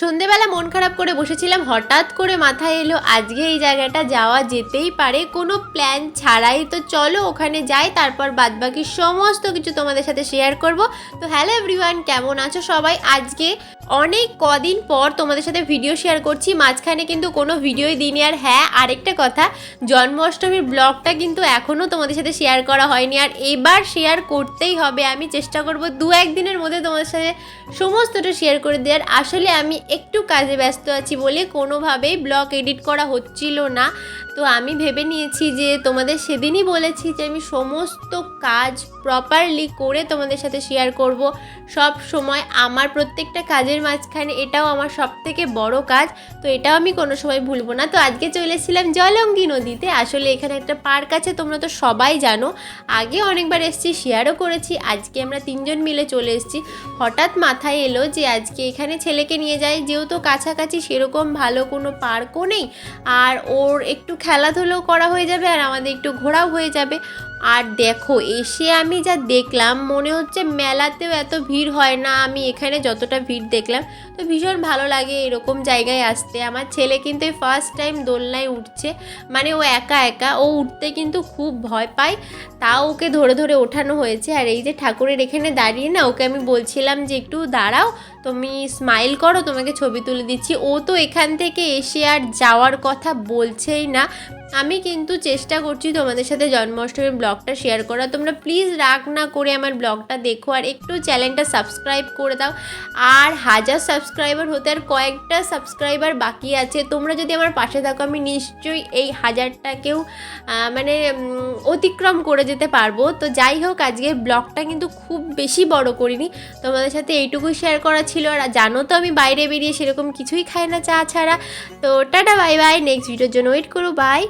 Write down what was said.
সন্ধেবেলা মন খারাপ করে বসেছিলাম, হঠাৎ করে মাথায় এলো, আজকে এই জায়গাটা যাওয়া যেতেই পারে, কোনো প্ল্যান ছাড়াই তো চলো, ওখানে যাই, তারপর বাদবাকি সমস্ত কিছু তোমাদের সাথে শেয়ার করব। তো হ্যালো এভরিওয়ান কেমন আছো সবাই? আজকে অনেক কদিন পর তোমাদের সাথে ভিডিও শেয়ার করছি, মাঝখানে কিন্তু কোনো ভিডিওই দিইনি। আর হ্যাঁ আরেকটা কথা, জন্মাষ্টমীর ব্লগটা কিন্তু এখনও তোমাদের সাথে শেয়ার করা হয়নি। আর এবার শেয়ার করতেই হবে। আমি চেষ্টা করব দু একদিনের মধ্যে তোমাদের সাথে সমস্তটা শেয়ার করে দেওয়ার। আসলে আমি একটু কাজে ব্যস্ত আছি বলে কোনোভাবেই ব্লগ এডিট করা হচ্ছিল না। তো আমি ভেবে নিয়েছি যে তোমাদের সেদিনই বলেছি যে আমি সমস্ত কাজ প্রপারলি করে তোমাদের সাথে শেয়ার করব। সব সময় আমার প্রত্যেকটা কাজের মাঝখানে এটাও আমার সব থেকে বড় কাজ, তো এটাও আমি কোনো সময় ভুলবো না। তো আজকে চলে এসেছিলাম জলঙ্গি নদীতে, আসলে এখানে একটা পার্ক আছে, তোমরা তো সবাই জানো। আগে অনেকবার এসেছি শেয়ারও করেছি, আজকে আমরা তিনজন মিলে চলে এসেছি। হঠাৎ মাথায় এলো যে আজকে এখানে ছেলেকে নিয়ে যাই, যেহেতু কাছাকাছি সেরকম ভালো কোনো পার্কও নেই, আর ওর একটু খেলাধুলো করা হয়ে যাবে আর আমাদের একটু ঘোরাও হয়ে যাবে। আর দেখো, এসে আমি যা দেখলাম, মনে হচ্ছে মেলাতেও এত ভিড় হয় না। আমি এখানে যতটা ভিড় দেখলাম, তো ভীষণ ভালো লাগে এরকম জায়গায় আসতে। আমার ছেলে কিন্তু এই ফার্স্ট টাইম দোলনায় উঠছে। মানে ও একা একা, ও উঠতে কিন্তু খুব ভয় পায়। তাও ওকে ধরে ধরে ওঠানো হয়েছে। আর এই যে ঠাকুরের এখানে দাঁড়িয়ে না, ওকে আমি বলছিলাম যে, একটু দাঁড়াও, তুমি স্মাইল করো, তোমাকে ছবি তুলে দিচ্ছি। ও তো এখান থেকে এসে আর যাওয়ার কথা বলছেই না। আমি কিন্তু চেষ্টা করছি তোমাদের সাথে জন্মাষ্টমীর ব্লগটা শেয়ার করা তোমরা প্লিজ রাগ না করে আমার ব্লগটা দেখো আর একটু চ্যানেলটা সাবস্ক্রাইব করে দাও। আর হাজার সাবস্ক্রাইবার হতে আর কয়েকটা সাবস্ক্রাইবার বাকি আছে। তোমরা যদি আমার পাশে থাকো, আমি নিশ্চয়ই এই হাজারটাকেও মানে অতিক্রম করে যেতে পারব। তো যাই হোক আজকে ব্লগটা কিন্তু খুব বেশি বড় করিনি। তোমাদের সাথে এইটুকুই শেয়ার করা ছিল। আর জানো তো, আমি বাইরে বেরিয়ে সেরকম কিছুই খাই না চা ছাড়া। তো টাটা বাই বাই নেক্সট ভিডিওর জন্য ওয়েট করো। বাই